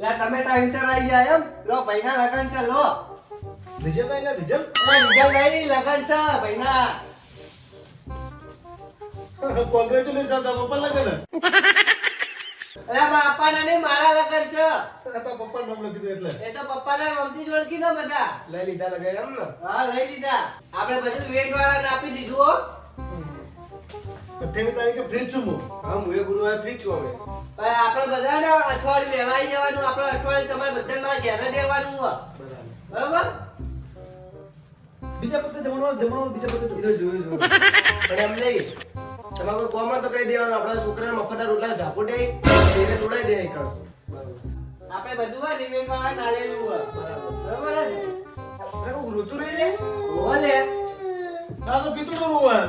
લે તમે ટાઈમસર આવી ગયા એમ? લો ભાઈના લગન છે લો. રિઝલ્ટ આવી ગયા રિઝલ્ટ? એ રીઝલ્ટ નહીં લગન છે ભાઈના. કોંગ્રેચ્યુલેશન તારા પપ્પા લગન. અરે બાપાના નહીં મારા લગન છે. આ તારા પપ્પા નામ લખી દીધું એટલે. એ તો પપ્પાના નામથી જ ઓળખી દો બધા. લઈ લીધા એમ ને? હા લઈ લીધા. આપણે બધું વેટ વાળાને આપી દીધું હો. અઠ્યાવીસ તારીખે ફ્રી છું હું. હા હું એ ગુરુવારે ફ્રી છું હવે હવે આપણે બધાને અઠવાડિયું વહેલા આવી જવાનું આપણે અઠવાડિયું તમારે બધા મારા ઘેર જ રહેવાનું બરાબર? બીજા પત્તે જમણવાર જમણવાર બીજા પત્તે તો જોયું જોયું. પણ એમ નહીં. તમારે કોઈ કોમમાં તો કહી દેવાનું. આપણા છોકરાને મફતના રોટલા ઝાપોટે એને તોડાઈ દે એક આપણે બધું હોય ને વેટ વાળા નાલેલું હોય. બરાબર બરાબર ઋતુ રહી લે. ઓલે તો પીતું નું રોવા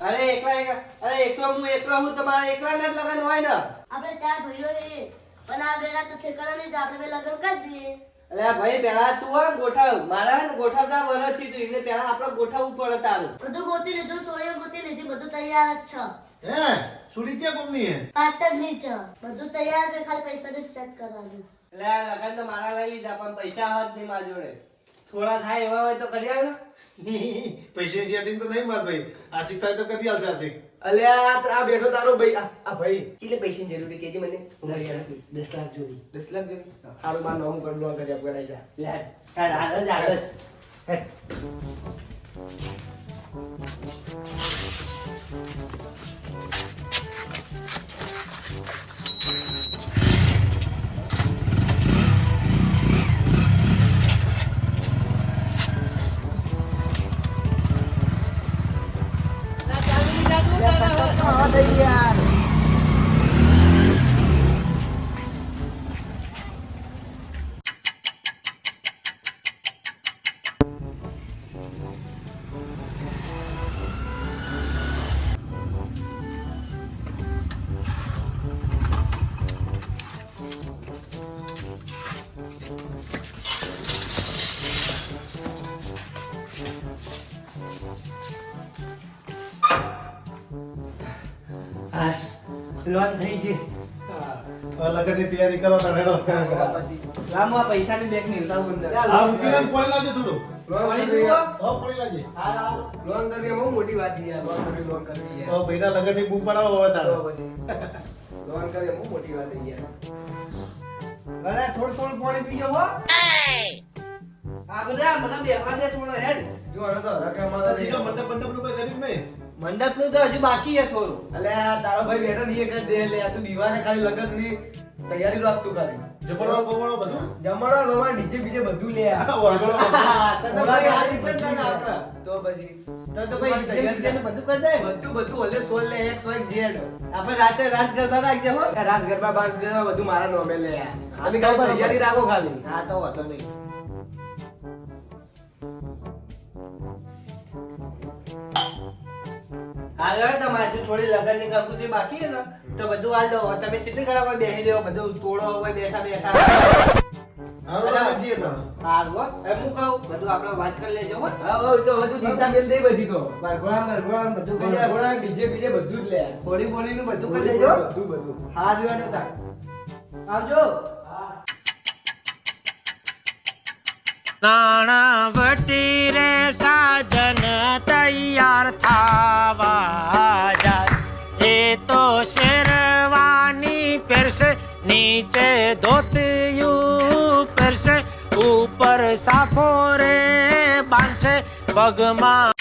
અરે એકલા એકલા અરે એકલો હું એકલો હું તમારે એકલા ના લગન હોય ને. આપણે ચાર ભાઈઓ છીએ પણ આ બેના તો ઠેકાણા નહીં આપણે બે લગન કરી દઈએ. અરે ભાઈ પેલા તું આ ગોઠવ મારા ને ગોઠવતા તું એને પેલા આપણે ગોઠવવું પડે તારું. બધું ગોતી લીધું સોળીઓ ગોતી લીધી બધું તૈયાર જ છે. હે? સુડી ક્યાં કોમની હે જ છે. બધું તૈયાર છે ખાલી પૈસાનું સેટ કરવાનું એટલે આ લગન તો મારા લઈ લીધા પણ પૈસા હોત નહીં મારા જોડે. થોડા થાય એવા હોય તો કરી આવ્યો ને. પૈસાની સેટિંગ તો નહીં માર ભાઈ. આશિક થાય તો કદી આવશે આશિક અલ્યા આ બેઠો તારો ભાઈ. આ ભાઈ. કેટલે પૈસાની જરૂર કેજી મને દસ લાખ જોઈ દસ લાખ જોઈએ? સારું મારું નામ કરી દો કરી આપવા જા. લે આગળ જ, આગળ હેડ. Yeah. લોન થઈ છે. લગનની તૈયારી કરો તો હેડો લાંબુ આ પૈસાની બેગની ઉતારું બંધ આ રૂપિયા પડી લાવજો થોડું. લોન બહુ મોટી વાત છે યાર. લોન લોન કરવી ભાઈના લગનની બૂમ પડાવો હવે તારો. પછી. લોન કરવી બહુ મોટી વાત છે યાર. અરે થોડું થોડું પાણી પીજો હો. આ બધા મને બેહવા દે થોડો હેડ. જો આને તો રકમમાં હજી તો મંડપ મંડપનું કઈ નહીં. મંડપનું તો હજુ બાકી છે થોડું. અલ્યા તારો ભાઈ બેઠો નહીં એક જ દે એટલે તું દીવાને ખાલી લગનની તૈયારી રાખતું ખાલી. જમણવાર બમણવાર બધું? જમણવાર રોમાં ડીજે બીજે બધું લે. આ. આ વરઘોડો બધું. તો ભાઈ ના પછી? તો બધું કરી દે. બધું બધું ઓલે સોલ લે એક્સ વાય ઝેડ આપણે રાતે રાસ ગરબા રાખજે હો. રાસ ગરબા બાસ ગરબા બધું મારા નોમે લે. આ. અમે ખાલી તૈયારી રાખો ખાલી. હા તો વાતો નહીં. હાલ હવે તમારે હજુ થોડી લગનની કંકુતરી બાકી છે ને તો બધું હાલ દો. તમે કેટલી ઘણા કોઈ બેસી રહ્યો બધું તોડો હોય બેઠા બેઠા. નાણા વટી રે સાજન હારું ધોતિયું સાફો રે બાંધશે પગમાં.